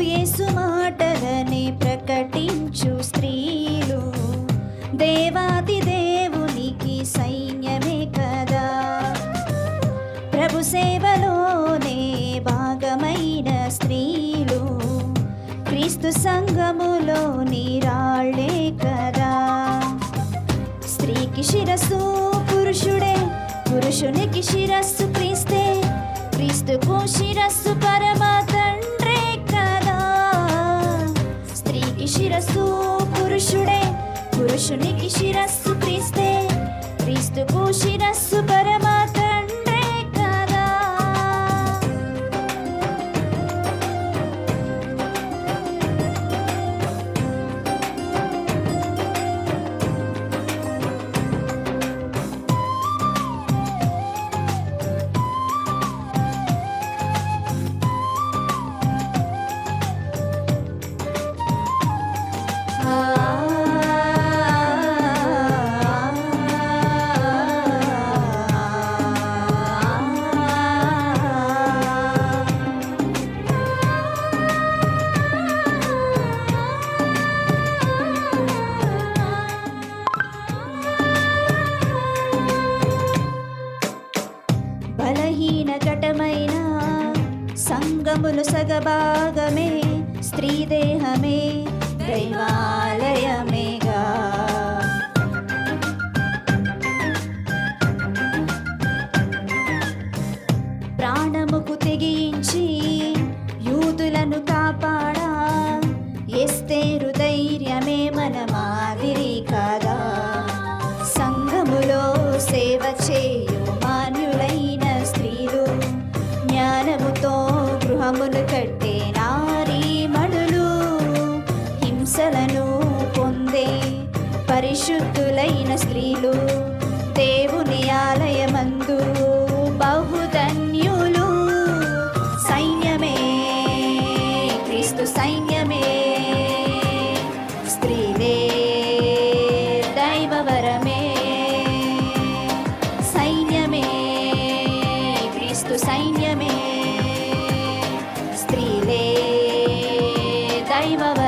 యేసు మాటలని ప్రకటించు స్త్రీలు. దేవాది దేవునికి సైన్యమే కదా. ప్రభు సేవలోనే భాగమైన స్త్రీలు. క్రీస్తు సంఘములోని రాళ్ళే కదా. స్త్రీకి శిరస్సు పురుషుడే పురుషునికి శిరస్సు క్రీస్తే. క్రీస్తుకు శిరస్సు పరమాతడు శిరస్సు పురుషుడే. పురుషునికి శిరస్సు క్రీస్తే. క్రీస్తుకు శిరస్సు అంగములు సగభాగమే స్త్రీ దేహమే దైవాలయమేగా. ప్రాణముకు తెగించి యూదులను కాపాడా ఎస్తే హృదైర్యమే మన మాదిరి పరిశుద్ధులైన స్త్రీలు దేవుని ఆలయమందు బహుధన్యులు. సైన్యమే క్రీస్తు సైన్యమే. స్త్రీలే దైవవరమే. సైన్యమే క్రీస్తు సైన్యమే. స్త్రీలే దైవవరమే